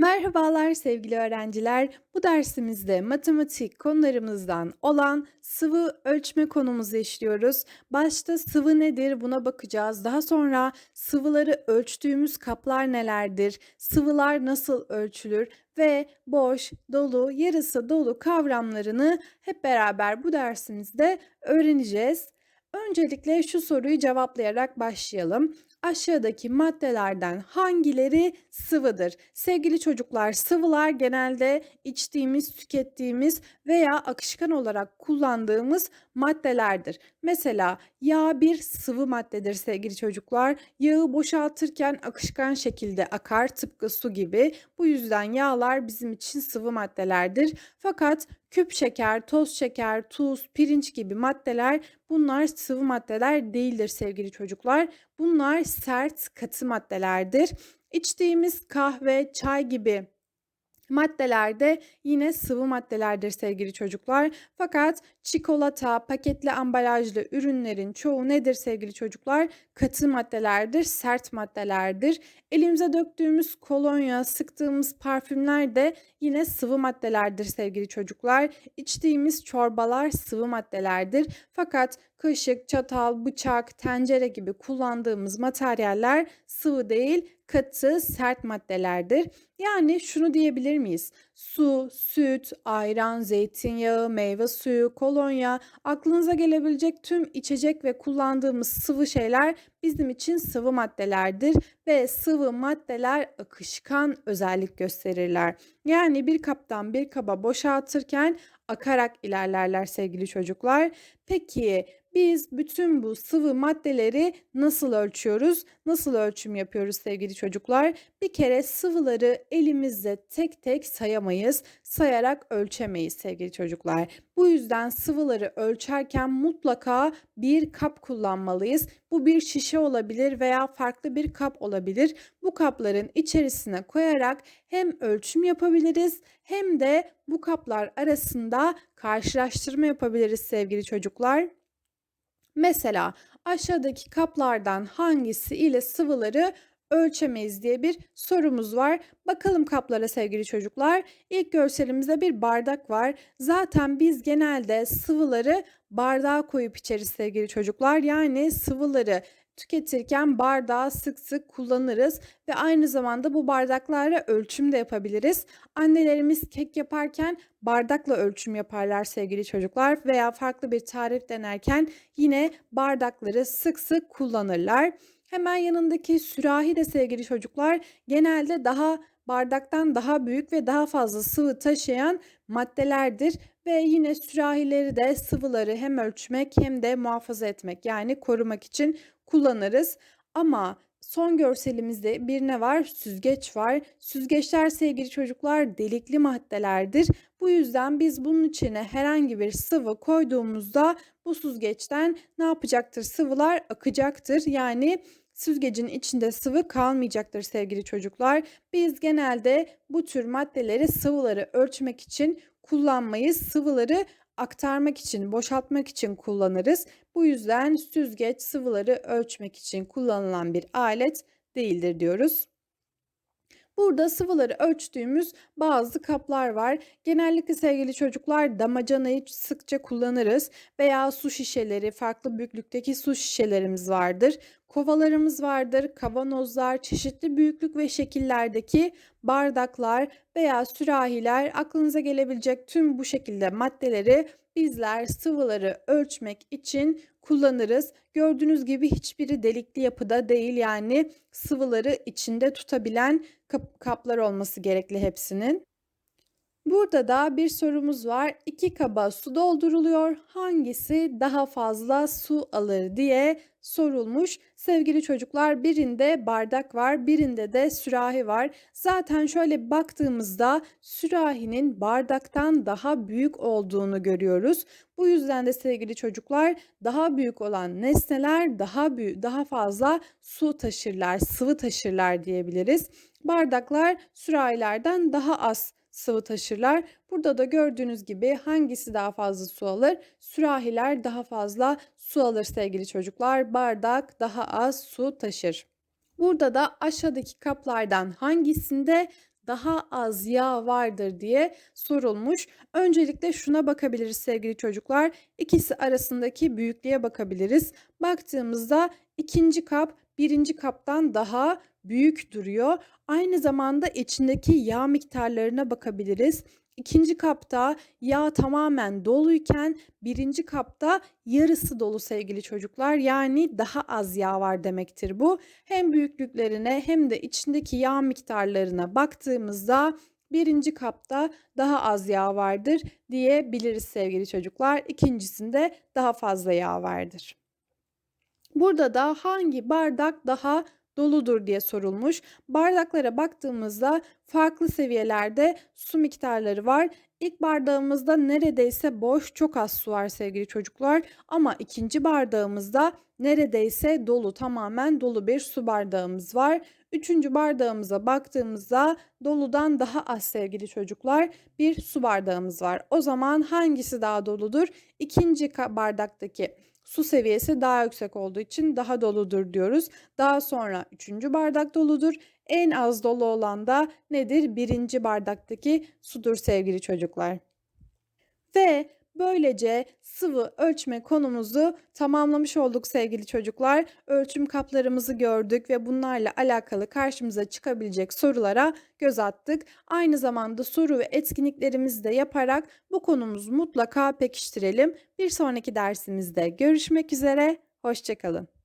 Merhabalar sevgili öğrenciler. Bu dersimizde matematik konularımızdan olan sıvı ölçme konumuzu işliyoruz. Başta sıvı nedir buna bakacağız. Daha sonra sıvıları ölçtüğümüz kaplar nelerdir? Sıvılar nasıl ölçülür? Ve boş, dolu, yarısı dolu kavramlarını hep beraber bu dersimizde öğreneceğiz. Öncelikle şu soruyu cevaplayarak başlayalım. Aşağıdaki maddelerden hangileri sıvıdır? Sevgili çocuklar, sıvılar genelde içtiğimiz, tükettiğimiz veya akışkan olarak kullandığımız maddelerdir. Mesela yağ bir sıvı maddedir sevgili çocuklar. Yağı boşaltırken akışkan şekilde akar tıpkı su gibi. Bu yüzden yağlar bizim için sıvı maddelerdir. Fakat küp şeker, toz şeker, tuz, pirinç gibi maddeler bunlar sıvı maddeler değildir sevgili çocuklar. Bunlar sert katı maddelerdir. İçtiğimiz kahve, çay gibi maddeler de yine sıvı maddelerdir sevgili çocuklar. Fakat çikolata, paketli ambalajlı ürünlerin çoğu nedir sevgili çocuklar? Katı maddelerdir, sert maddelerdir. Elimize döktüğümüz kolonya, sıktığımız parfümler de yine sıvı maddelerdir sevgili çocuklar. İçtiğimiz çorbalar sıvı maddelerdir. Fakat kaşık, çatal, bıçak, tencere gibi kullandığımız materyaller sıvı değil, katı, sert maddelerdir. Yani şunu diyebilir miyiz? Su, süt, ayran, zeytinyağı, meyve suyu, kolonya, aklınıza gelebilecek tüm içecek ve kullandığımız sıvı şeyler bizim için sıvı maddelerdir ve sıvı maddeler akışkan özellik gösterirler. Yani bir kaptan bir kaba boşaltırken akarak ilerlerler sevgili çocuklar. Peki biz bütün bu sıvı maddeleri nasıl ölçüyoruz? Nasıl ölçüm yapıyoruz sevgili çocuklar? Bir kere sıvıları elimizde tek tek sayamayız. Sayarak ölçemeyiz sevgili çocuklar. Bu yüzden sıvıları ölçerken mutlaka bir kap kullanmalıyız. Bu bir şişe olabilir veya farklı bir kap olabilir. Bu kapların içerisine koyarak hem ölçüm yapabiliriz hem de bu kaplar arasında karşılaştırma yapabiliriz sevgili çocuklar. Mesela aşağıdaki kaplardan hangisi ile sıvıları ölçemeyiz diye bir sorumuz var. Bakalım kaplara sevgili çocuklar. İlk görselimizde bir bardak var. Zaten biz genelde sıvıları bardağa koyup içeriz sevgili çocuklar. Yani sıvıları tüketirken bardağı sık sık kullanırız ve aynı zamanda bu bardaklarla ölçüm de yapabiliriz. Annelerimiz kek yaparken bardakla ölçüm yaparlar sevgili çocuklar veya farklı bir tarif denerken yine bardakları sık sık kullanırlar. Hemen yanındaki sürahi de sevgili çocuklar genelde daha bardaktan daha büyük ve daha fazla sıvı taşıyan maddelerdir ve yine sürahileri de sıvıları hem ölçmek hem de muhafaza etmek yani korumak için kullanırız. Ama son görselimizde bir ne var? Süzgeç var. Süzgeçler sevgili çocuklar delikli maddelerdir. Bu yüzden biz bunun içine herhangi bir sıvı koyduğumuzda bu süzgeçten ne yapacaktır? Sıvılar akacaktır. Yani süzgecin içinde sıvı kalmayacaktır sevgili çocuklar. Biz genelde bu tür maddeleri sıvıları ölçmek için kullanmayız. Sıvıları aktarmak için, boşaltmak için kullanırız. Bu yüzden süzgeç sıvıları ölçmek için kullanılan bir alet değildir diyoruz. Burada sıvıları ölçtüğümüz bazı kaplar var. Genellikle sevgili çocuklar damacanayı sıkça kullanırız veya su şişeleri, farklı büyüklükteki su şişelerimiz vardır. Kovalarımız vardır, kavanozlar, çeşitli büyüklük ve şekillerdeki bardaklar veya sürahiler aklınıza gelebilecek tüm bu şekilde maddeleri bizler sıvıları ölçmek için kullanırız. Gördüğünüz gibi hiçbiri delikli yapıda değil yani sıvıları içinde tutabilen kap kaplar olması gerekli hepsinin. Burada da bir sorumuz var. İki kaba su dolduruluyor. Hangisi daha fazla su alır diye sorulmuş. Sevgili çocuklar birinde bardak var, birinde de sürahi var. Zaten şöyle baktığımızda sürahinin bardaktan daha büyük olduğunu görüyoruz. Bu yüzden de sevgili çocuklar daha büyük olan nesneler daha büyük, daha fazla su taşırlar, sıvı taşırlar diyebiliriz. Bardaklar sürahilerden daha az sıvı taşırlar. Burada da gördüğünüz gibi hangisi daha fazla su alır? Sürahiler daha fazla su alır sevgili çocuklar. Bardak daha az su taşır. Burada da aşağıdaki kaplardan hangisinde daha az yağ vardır diye sorulmuş. Öncelikle şuna bakabiliriz sevgili çocuklar. İkisi arasındaki büyüklüğe bakabiliriz. Baktığımızda ikinci kap birinci kaptan daha büyük duruyor. Aynı zamanda içindeki yağ miktarlarına bakabiliriz. İkinci kapta yağ tamamen doluyken birinci kapta yarısı dolu sevgili çocuklar. Yani daha az yağ var demektir bu. Hem büyüklüklerine hem de içindeki yağ miktarlarına baktığımızda birinci kapta daha az yağ vardır diyebiliriz sevgili çocuklar. İkincisinde daha fazla yağ vardır. Burada da hangi bardak daha doludur diye sorulmuş. Bardaklara baktığımızda farklı seviyelerde su miktarları var. İlk bardağımızda neredeyse boş, çok az su var sevgili çocuklar. Ama ikinci bardağımızda neredeyse dolu, tamamen dolu bir su bardağımız var. Üçüncü bardağımıza baktığımızda doludan daha az sevgili çocuklar bir su bardağımız var. O zaman hangisi daha doludur? İkinci bardaktaki su seviyesi daha yüksek olduğu için daha doludur diyoruz. Daha sonra üçüncü bardak doludur. En az dolu olan da nedir? Birinci bardaktaki sudur sevgili çocuklar. Ve Böylece sıvı ölçme konumuzu tamamlamış olduk sevgili çocuklar. Ölçüm kaplarımızı gördük ve bunlarla alakalı karşımıza çıkabilecek sorulara göz attık. Aynı zamanda soru ve etkinliklerimizi de yaparak bu konumuzu mutlaka pekiştirelim. Bir sonraki dersimizde görüşmek üzere, hoşçakalın.